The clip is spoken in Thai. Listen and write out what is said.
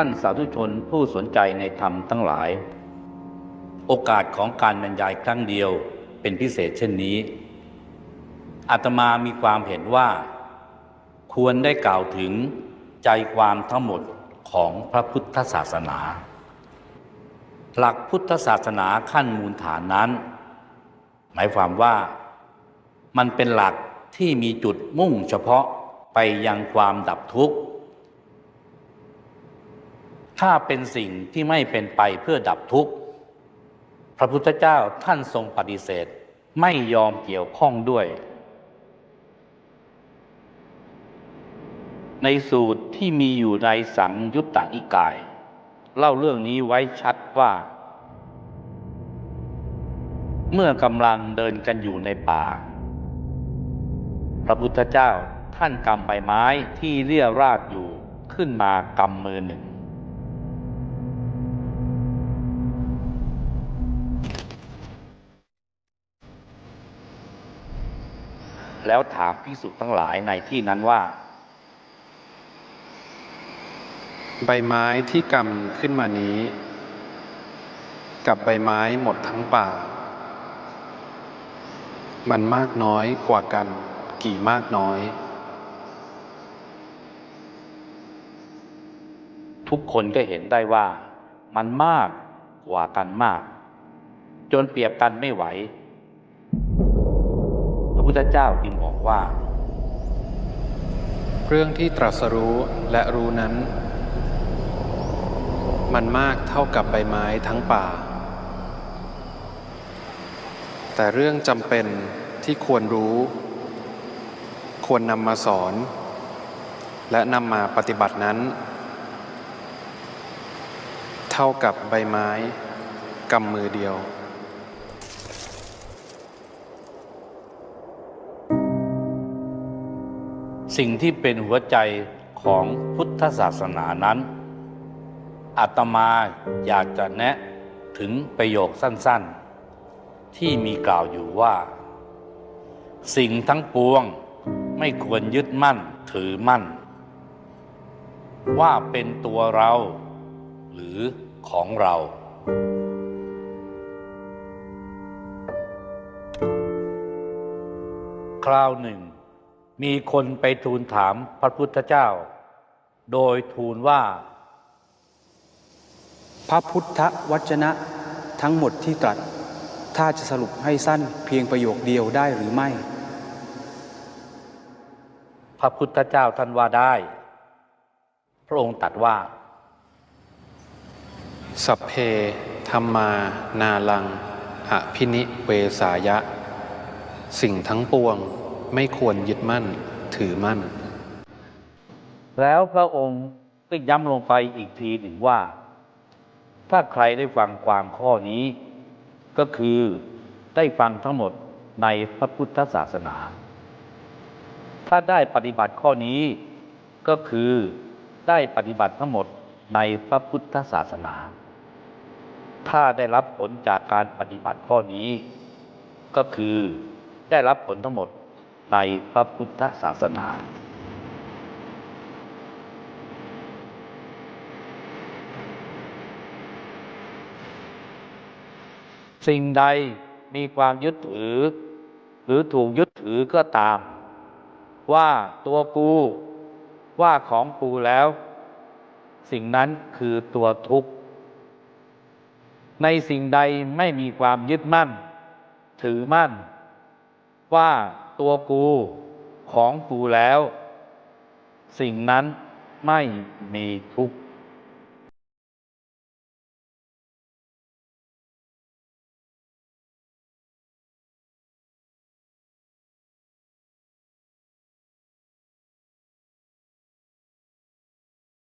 ท่านสาธุชนผู้สนใจในธรรมทั้งหลาย โอกาสของการบรรยายครั้งเดียวเป็นพิเศษเช่นนี้อาตมามีความเห็นว่า ควรได้กล่าวถึงใจความทั้งหมดของพระพุทธศาสนา หลักพุทธศาสนาขั้นมูลฐานนั้น หมายความว่ามันเป็นหลักที่มีจุดมุ่งเฉพาะไปยังความดับทุกข์ ถ้าเป็นสิ่งที่ไม่เป็นไปเพื่อดับทุกข์ พระพุทธเจ้าท่านทรงปฏิเสธ ไม่ยอมเกี่ยวข้องด้วย ในสูตรที่มีอยู่ในสังยุตตนิกาย เล่าเรื่องนี้ไว้ชัดว่า เมื่อกำลังเดินกันอยู่ในป่า พระพุทธเจ้าท่านกำใบไม้ที่เรียราดอยู่ขึ้นมากำมือหนึ่ง แล้วถามพิสุทั้งหลายในที่นั้นว่า ใบไม้ที่กำขึ้นมานี้ กับใบไม้หมดทั้งป่า มันมากน้อยกว่ากัน กี่มากน้อย ทุกคนก็เห็นได้ว่า มันมากกว่ากันมาก จนเปรียบกันไม่ไหวพระพุท ธเจ้าจึงบอกว่า เรื่องที่ตรัสรู้และรู้นั้น มันมากเท่ากับใบไม้ทั้งป่า แต่เรื่องจำเป็นที่ควรรู้ ควรนำมาสอน และนำมาปฏิบัตินั้น เท่ากับใบไม้กำมือเดียว สิ่งที่เป็นหัวใจของพุทธศาสนานั้นอาตมาอยากจะแนะถึงประโยคสั้นๆ ที่มีกล่าวอยู่ว่า สิ่งทั้งปวงไม่ควรยึดมั่นถือมั่น ว่าเป็นตัวเรา หรือของเรา คราวหนึ่ง มีคนไปทูลถามพระพุทธเจ้า โดยทูลว่า พระพุทธวจนะทั้งหมดที่ตรัส ถ้าจะสรุปให้สั้นเพียงประโยคเดียวได้หรือไม่ พระพุทธเจ้าท่านว่าได้ พระองค์ตรัสว่า สัพเพธรรมานาลังอภินิเวสายะ สิ่งทั้งปวง ไม่ควรยึดมั่นถือมั่น แล้วพระองค์ก็ย้ำลงไปอีกทีหนึ่งว่า ถ้าใครได้ฟังความข้อนี้ ก็คือได้ฟังทั้งหมดในพระพุทธศาสนา ถ้าได้ปฏิบัติข้อนี้ก็คือได้ปฏิบัติทั้งหมดในพระพุทธศาสนา ถ้าได้รับผลจากการปฏิบัติข้อนี้ ก็คือได้รับผลทั้งหมด ในพระพุทธศาสนา สิ่งใดมีความยึดถือ หรือถูกยึดถือก็ตาม ว่าตัวกูว่าของกูแล้ว สิ่งนั้นคือตัวทุกข์ ในสิ่งใดไม่มีความยึดมั่น ถือมั่น ว่าตัวกูของกูแล้ว สิ่งนั้นไม่มีทุกข์